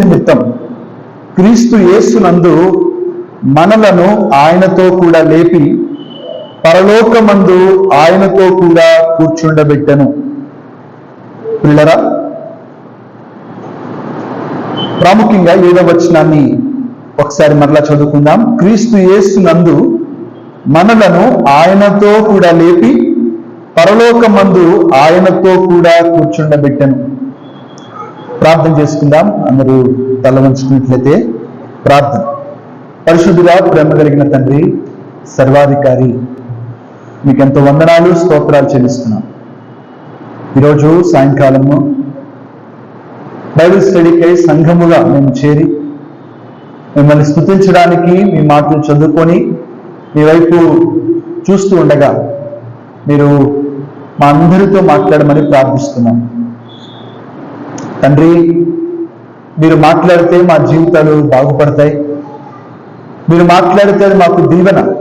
నిమిత్తం క్రీస్తు యేసునందు మనలను ఆయనతో కూడా లేపి పరలోకమందు ఆయనతో కూడా కూర్చుండబెట్టను. పిల్లరా ప్రాముఖ్యంగా ఏడవ వచనాన్ని ఒకసారి మరలా చదువుకుందాం. క్రీస్తు యేసునందు మనలను ఆయనతో కూడా లేపి పరలోకమందు ఆయనతో కూడా కూర్చుండబెట్టెను. ప్రార్థన చేసుకుందాం. అందరూ తల ఉంచుకున్నట్లయితే ప్రార్థన. పరిశుద్ధుగా ప్రేమ కలిగిన తండ్రి సర్వాధికారి మీకు ఎంతో వందనాలు స్తోత్రాలు చెల్లిస్తున్నాం. ఈరోజు సాయంకాలము బైబిల్ స్టడీకై సంఘముగా మేము చేరి మిమ్మల్ని స్థుతించడానికి మీ మాటలు చదువుకొని మీ వైపు చూస్తూ ఉండగా మీరు మా అందరితో మాట్లాడమని ప్రార్థిస్తున్నాం. తండ్రి మీరు మాట్లాడితే మా జీవితాలు బాగుపడతాయి. మీరు మాట్లాడితే అది మాకు దీవెన.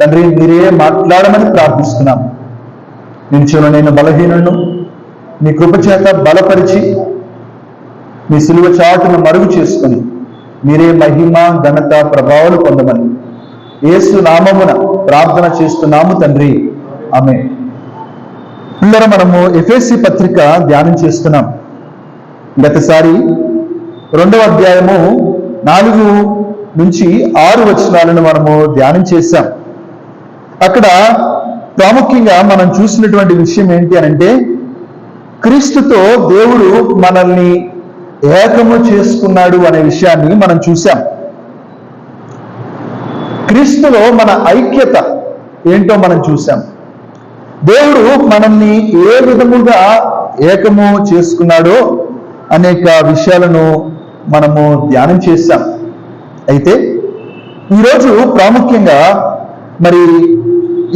తండ్రి మీరే మాట్లాడమని ప్రార్థిస్తున్నాం. నిలిచిన నేను బలహీనను మీ కృపచేత బలపరిచి మీ సిలువ చాటును మరుగు చేసుకుని మీరే మహిమ ఘనత ప్రభావాలు పొందమని. ఏసు నామమున ప్రార్థన చేస్తున్నాము తండ్రి. ఆమె పిల్లర మనము ఎఫ్ఎస్సి పత్రిక ధ్యానం చేస్తున్నాం. గతసారి రెండవ అధ్యాయము నాలుగు నుంచి ఆరు వచనాలను మనము ధ్యానం చేశాం. అక్కడ ప్రాముఖ్యంగా మనం చూసినటువంటి విషయం ఏంటి అని అంటే క్రీస్తుతో దేవుడు మనల్ని ఏకము చేసుకున్నాడు అనే విషయాన్ని మనం చూసాం క్రీస్తులో మన ఐక్యత ఏంటో మనం చూసాం దేవుడు మనల్ని ఏ విధముగా ఏకము చేసుకున్నాడో అనేక విషయాలను మనము ధ్యానం చేశాం. అయితే ఈరోజు ప్రాముఖ్యంగా మరి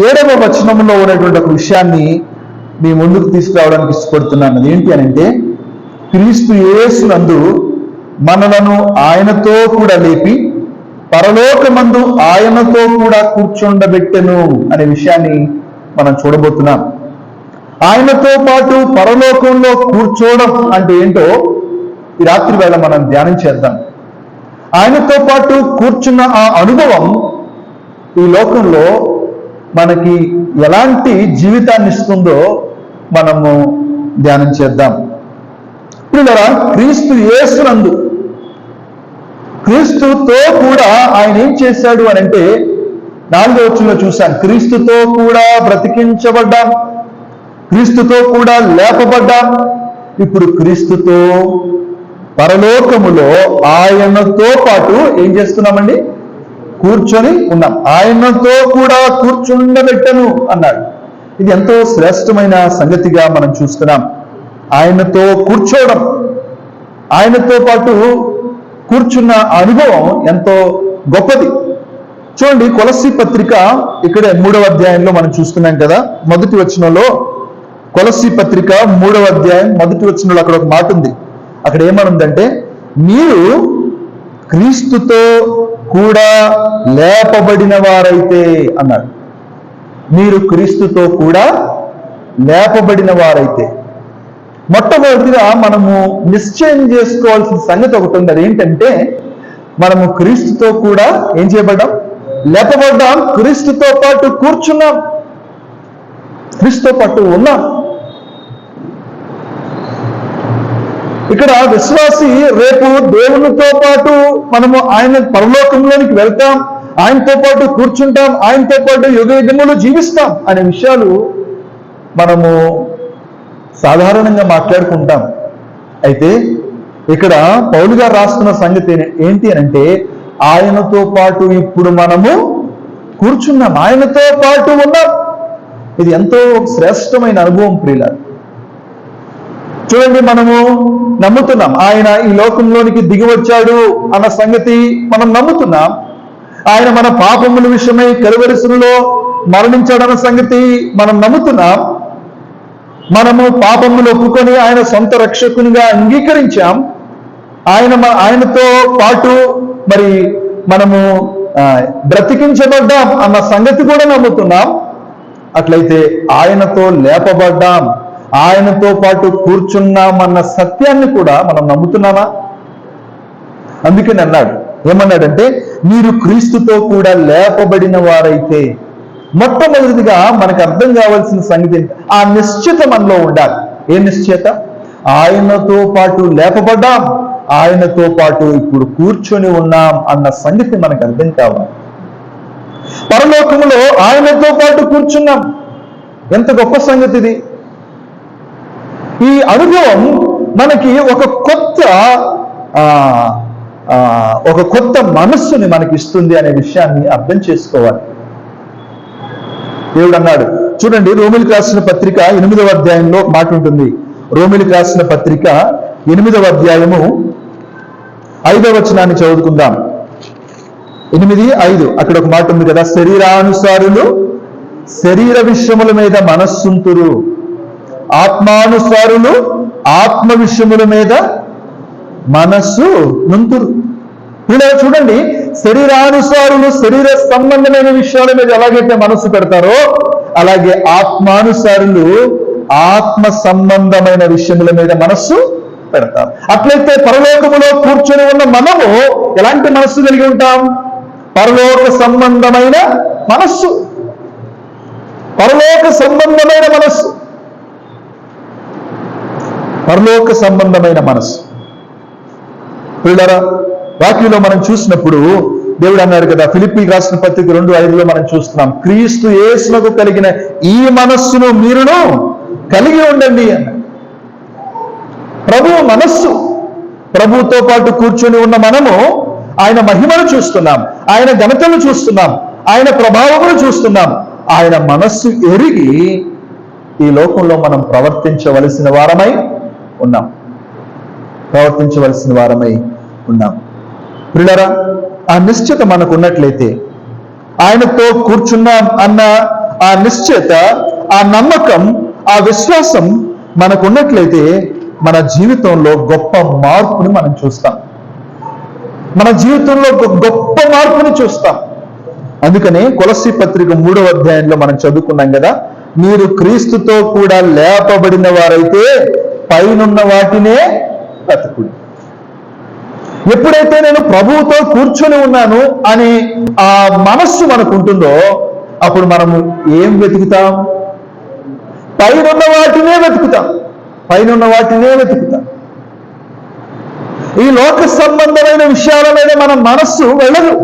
ఏడవ వచనంలో ఉన్నటువంటి ఒక విషయాన్ని మీ ముందుకు తీసుకురావడానికి ఇష్టపడుతున్నాను. అది ఏంటి అని అంటే క్రీస్తు యేసునందు మనలను ఆయనతో కూడా లేపి పరలోకమందు ఆయనతో కూడా కూర్చుండబెట్టెను అనే విషయాన్ని మనం చూడబోతున్నాం. ఆయనతో పాటు పరలోకంలో కూర్చోవడం అంటే ఏంటో ఈ రాత్రి వేళ మనం ధ్యానం చేద్దాం. ఆయనతో పాటు కూర్చున్న ఆ అనుభవం ఈ లోకంలో మనకి ఎలాంటి జీవితాన్ని ఇస్తుందో మనము ధ్యానం చేద్దాం. పిల్లరా క్రీస్తు యేసునందు క్రీస్తుతో కూడా ఆయన ఏం చేశాడు అని అంటే నాలుగో వచ్చంలో చూశాను. క్రీస్తుతో కూడా బ్రతికించబడ్డాం. క్రీస్తుతో కూడా లేపబడ్డా? ఇప్పుడు క్రీస్తుతో పరలోకములో ఆయనతో పాటు ఏం చేస్తున్నామండి? కూర్చొని ఉన్నాం. ఆయనతో కూడా కూర్చుండబెట్టను అన్నాడు. ఇది ఎంతో శ్రేష్టమైన సంగతిగా మనం చూస్తున్నాం. ఆయనతో కూర్చోవడం ఆయనతో పాటు కూర్చున్న అనుభవం ఎంతో గొప్పది. చూడండి కొలసి పత్రిక ఇక్కడే మూడవ అధ్యాయంలో మనం చూస్తున్నాం కదా మొదటి వచనంలో కొలసి పత్రిక మూడవ అధ్యాయం మొదటి వచనంలో అక్కడ ఒక మాట ఉంది. అక్కడ ఏమనుందంటే మీరు క్రీస్తుతో కూడా లేపబడిన వారైతే అన్నాడు మీరు క్రీస్తుతో కూడా లేపబడిన వారైతే. మొట్టమొదటిగా మనము నిశ్చయం చేసుకోవాల్సిన సంగతి ఒకటి ఉంది. అదేంటంటే మనము క్రీస్తుతో కూడా ఏం చేయబడ్డాం? లేపబడ్డాం క్రీస్తుతో పాటు కూర్చున్నాం. క్రీస్తుతో పాటు ఉన్నాం. ఇక్కడ విశ్వాసి రేపు దేవునితో పాటు మనము ఆయన పరలోకంలోనికి వెళ్తాం ఆయనతో పాటు కూర్చుంటాం ఆయనతో పాటు యుగ యుగములు జీవిస్తాం అనే విషయాలు మనము సాధారణంగా మాట్లాడుకుంటాం. అయితే ఇక్కడ పౌలు గారు రాస్తున్న సంగతి ఏంటి అని అంటే ఆయనతో పాటు ఇప్పుడు మనము కూర్చున్నాం ఆయనతో పాటు ఉన్నాం. ఇది ఎంతో శ్రేష్టమైన అనుభవం ప్రియులారు. చూడండి మనము నమ్ముతున్నాం. ఆయన ఈ లోకంలోనికి దిగి వచ్చాడు అన్న సంగతి మనం నమ్ముతున్నాం. ఆయన మన పాపముల విషయమై కలువరిసులో మరణించాడన్న సంగతి మనం నమ్ముతున్నాం. మనము పాపములు ఒప్పుకొని ఆయన సొంత రక్షకునిగా అంగీకరించాం. ఆయన మ- ఆయనతో పాటు మరి మనము బ్రతికించబడ్డాం అన్న సంగతి కూడా నమ్ముతున్నాం. అట్లయితే ఆయనతో లేపబడ్డాం. ఆయనతో పాటు కూర్చున్నామన్న సత్యాన్ని కూడా మనం నమ్ముతున్నామా? అందుకని అన్నాడు. ఏమన్నాడంటే మీరు క్రీస్తుతో కూడా లేపబడిన వారైతే మొట్టమొదటిగా మనకు అర్థం కావాల్సిన సంగతి ఆ నిశ్చిత మనలో ఉండాలి. ఏ నిశ్చయత ఆయనతో పాటు లేపబడ్డాం. ఆయనతో పాటు ఇప్పుడు కూర్చొని ఉన్నాం అన్న సంగతి మనకు అర్థం కావాలి. పరలోకములో ఆయనతో పాటు కూర్చున్నాం. ఎంత గొప్ప సంగతి ఇది. ఈ అనుభవం మనకి ఒక కొత్త ఆ, ఒక కొత్త మనస్సుని మనకి ఇస్తుంది అనే విషయాన్ని అర్థం చేసుకోవాలి. దేవుడు అన్నాడు చూడండి రోమిలికి రాసిన పత్రిక ఎనిమిదవ అధ్యాయంలో మాట ఉంటుంది. రోమిలికి రాసిన పత్రిక ఎనిమిదవ అధ్యాయము ఐదవ వచనాన్ని చదువుకుందాం. ఎనిమిది ఐదు. అక్కడ ఒక మాట ఉంది కదా శరీరానుసారులు శరీర విషయముల మీద మనస్సుంతురు. ఆత్మానుసారులు ఆత్మ విషయముల మీద మనస్సు నుంతురు. ఇలా చూడండి శరీరానుసారులు శరీర సంబంధమైన విషయాల మీద ఎలాగైతే మనస్సు పెడతారో అలాగే ఆత్మానుసారులు ఆత్మ సంబంధమైన విషయముల మీద మనస్సు పెడతారు. అట్లయితే పరలోకములో కూర్చొని ఉన్న మనము ఎలాంటి మనస్సు కలిగి ఉంటాం? పరలోక సంబంధమైన మనస్సు. పరలోక సంబంధమైన మనస్సు. పరలోక సంబంధమైన మనసు పిల్లరా వాక్యంలో మనం చూసినప్పుడు దేవుడు అన్నాడు కదా ఫిలిపి రాసిన పత్రిక రెండు ఐదులో మనం చూస్తున్నాం క్రీస్తు యేసునకు కలిగిన ఈ మనస్సును మీరును కలిగి ఉండండి అన్న ప్రభు మనస్సు ప్రభుతో పాటు కూర్చొని ఉన్న మనము ఆయన మహిమను చూస్తున్నాం ఆయన ఘనతను చూస్తున్నాం ఆయన ప్రభావమును చూస్తున్నాం. ఆయన మనస్సు ఎరిగి ఈ లోకంలో మనం ప్రవర్తించవలసిన వారమై ఉన్నాం. ప్రవర్తించవలసిన వారమై ఉన్నాం. పిల్లరా ఆ నిశ్చిత మనకు ఉన్నట్లయితే ఆయనతో కూర్చున్నాం అన్న ఆ నిశ్చిత ఆ నమ్మకం ఆ విశ్వాసం మనకు ఉన్నట్లయితే మన జీవితంలో గొప్ప మార్పుని మనం చూస్తాం. మన జీవితంలో ఒక గొప్ప మార్పుని చూస్తాం. అందుకనే కొలసి పత్రిక మూడవ అధ్యాయంలో మనం చదువుకున్నాం కదా మీరు క్రీస్తుతో కూడా లేపబడిన వారైతే పైనున్న వాటినే బ్రతుకుడు ఎప్పుడైతే నేను ప్రభువుతో కూర్చొని ఉన్నాను అని ఆ మనస్సు మనకు ఉంటుందో అప్పుడు మనము ఏం వెతుకుతాం? పైనున్న వాటినే వెతుకుతాం. పైనున్న వాటినే వెతుకుతాం. ఈ లోక సంబంధమైన విషయాల మీద మన మనస్సు వెళ్ళదు.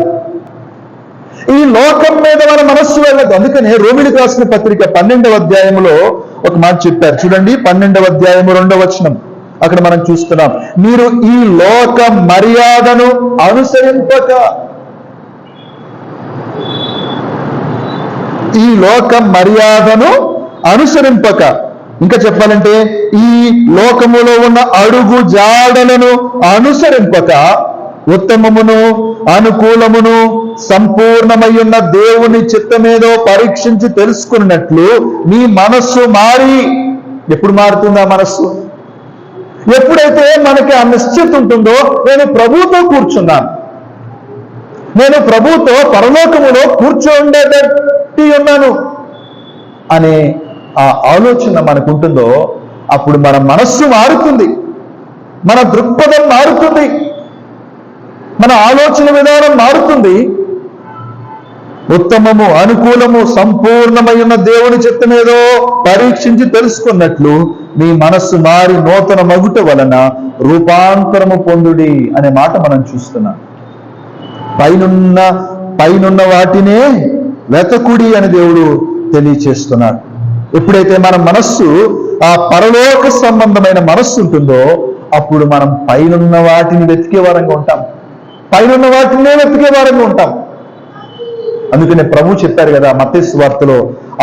ఈ లోకం మీద మన మనస్సు వెళ్ళదు. అందుకనే రోమిలికి రాసిన పత్రిక పన్నెండవ అధ్యాయములో ఒక మాట చెప్పారు. చూడండి పన్నెండవ అధ్యాయము రెండవ వచనం. అక్కడ మనం చూస్తున్నాం. మీరు ఈ లోక మర్యాదను అనుసరింపక. ఈ లోక మర్యాదను అనుసరింపక. ఇంకా చెప్పాలంటే ఈ లోకములో ఉన్న అడుగు జాడలను అనుసరింపక. ఉత్తమమును అనుకూలమును సంపూర్ణమయ్యున్న దేవుని చిత్తమేదో పరీక్షించి తెలుసుకున్నట్లు మీ మనస్సు మారి ఎప్పుడు మారుతుంది ఆ మనస్సు? ఎప్పుడైతే మనకి ఆ నిశ్చిత ఉంటుందో నేను ప్రభుతో కూర్చున్నాను. నేను ప్రభుతో పరలోకములో కూర్చోండేటట్టి ఉన్నాను అనే ఆ ఆలోచన మనకు ఉంటుందో అప్పుడు మన మనస్సు మారుతుంది. మన దృక్పథం మారుతుంది. మన ఆలోచన విధానం మారుతుంది. ఉత్తమము అనుకూలము సంపూర్ణమైన దేవుని చిత్తమేదో పరీక్షించి తెలుసుకున్నట్లు మీ మనస్సు మారి నూతన మగుట వలన రూపాంతరము పొందుడి అనే మాట మనం చూస్తున్నాం. పైనున్న పైనున్న వాటినే వెతకుడి అని దేవుడు తెలియచేస్తున్నాడు. ఎప్పుడైతే మన మనస్సు ఆ పరలోక సంబంధమైన మనస్సు ఉంటుందో అప్పుడు మనం పైనున్న వాటిని వెతికే వారంగా ఉంటాం. పైనున్న వాటినే వెతికే వారంగా ఉంటాం అందుకనే ప్రభు చెప్పారు కదా మత్తేసు వార్తలో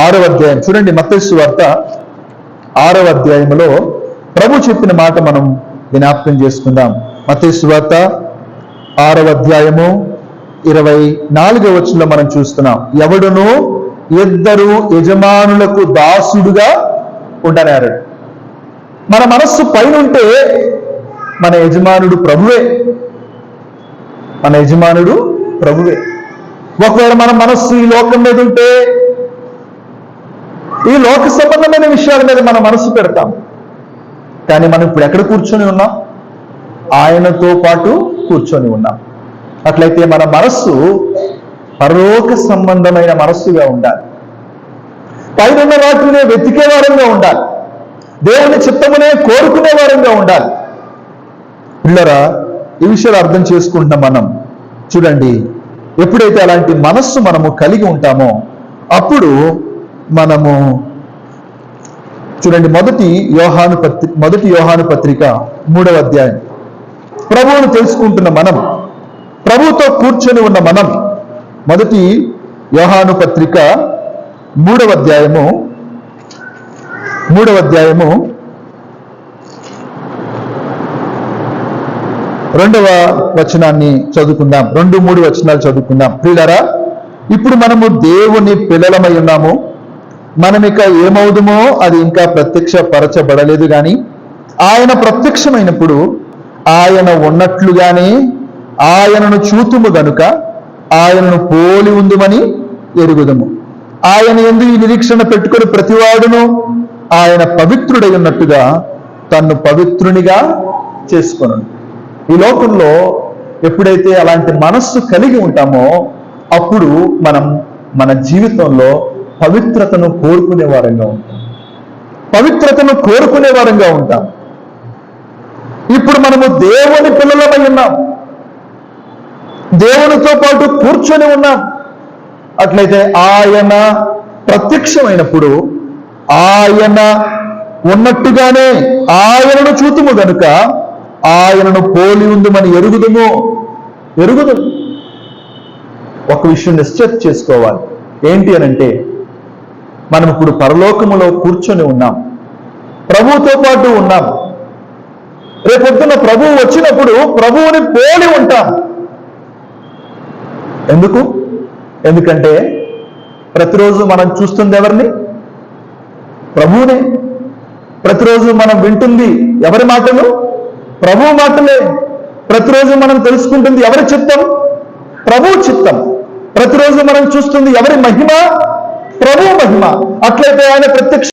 ఆరవ అధ్యాయం. చూడండి మత్తేసు వార్త ఆరవ అధ్యాయంలో ప్రభు చెప్పిన మాట మనం జ్ఞాపకం చేసుకుందాం. మత్తేసు వార్త ఆరవ అధ్యాయము ఇరవై నాలుగవ వచనంలో మనం చూస్తున్నాం. ఎవడును ఇద్దరు యజమానులకు దాసుడుగా ఉండనారు మన మనస్సు పైన ఉంటే మన యజమానుడు ప్రభువే. మన యజమానుడు ప్రభువే. ఒకవేళ మన మనస్సు ఈ లోకం మీద ఉంటే ఈ లోక సంబంధమైన విషయాల మీద మన మనసు పెడతాం. కానీ మనం ఇప్పుడు ఎక్కడ కూర్చొని ఉన్నాం? ఆయనతో పాటు కూర్చొని ఉన్నాం. అట్లయితే మన మనస్సు పరలోక సంబంధమైన మనస్సుగా ఉండాలి. పైన వాటిని వెతికే వారంగా ఉండాలి. దేవుని చిత్తమునే కోరుకునే వారంగా ఉండాలి. పిల్లరా ఈ విషయాలు అర్థం చేసుకుంటున్న మనం చూడండి ఎప్పుడైతే అలాంటి మనస్సు మనము కలిగి ఉంటామో అప్పుడు మనము చూడండి మొదటి యోహాను పత్రి మొదటి యోహాను పత్రిక మూడవ అధ్యాయం. ప్రభువును తెలుసుకుంటున్న మనం ప్రభుతో కూర్చొని ఉన్న మనం మొదటి యోహాను పత్రిక మూడవ అధ్యాయము మూడవ అధ్యాయము రెండవ వచనాన్ని చదువుకుందాం. రెండు మూడు వచనాలు చదువుకుందాం. ప్రియులరా ఇప్పుడు మనము దేవుని పిల్లలమై ఉన్నాము. మనం ఇక ఏమవుదుమో అది ఇంకా ప్రత్యక్ష పరచబడలేదు కానీ ఆయన ప్రత్యక్షమైనప్పుడు ఆయన ఉన్నట్లుగానే ఆయనను చూతుము గనుక ఆయనను పోలి ఉందుమని ఎరుగుదము. ఆయన ఎందు ఈ నిరీక్షణ పెట్టుకుని ప్రతివాడును ఆయన పవిత్రుడై ఉన్నట్టుగా తన్ను పవిత్రునిగా చేసుకున్నాడు ఈ లోకంలో ఎప్పుడైతే అలాంటి మనస్సు కలిగి ఉంటామో అప్పుడు మనం మన జీవితంలో పవిత్రతను కోరుకునే వారంగా ఉంటాం. పవిత్రతను కోరుకునే వారంగా ఉంటాం. ఇప్పుడు మనము దేవుని పిల్లలమై ఉన్నాం. దేవునితో పాటు కూర్చొని ఉన్నాం. అట్లయితే ఆయన ప్రత్యక్షమైనప్పుడు ఆయన ఉన్నట్టుగానే ఆయనను చూతుము గనుక ఆయనను పోలి ఉందమని ఎరుగుదము? ఎరుగుదు. ఒక విషయం నిశ్చర్ చేసుకోవాలి. ఏంటి అనంటే మనం ఇప్పుడు పరలోకములో కూర్చొని ఉన్నాం. ప్రభువుతో పాటు ఉన్నాం. రేపొద్దున ప్రభువు వచ్చినప్పుడు ప్రభువుని పోలి ఉంటాం. ఎందుకు? ఎందుకంటే ప్రతిరోజు మనం చూస్తుంది ఎవరిని? ప్రభువునే. ప్రతిరోజు మనం వింటుంది ఎవరి మాటలు? ప్రభు మాటలే ప్రతిరోజు మనం తెలుసుకుంటుంది ఎవరి చిత్తం? ప్రభు చిత్తం. ప్రతిరోజు మనం చూస్తుంది ఎవరి మహిమ? ప్రభు మహిమ. అట్లయితే ఆయన ప్రత్యక్ష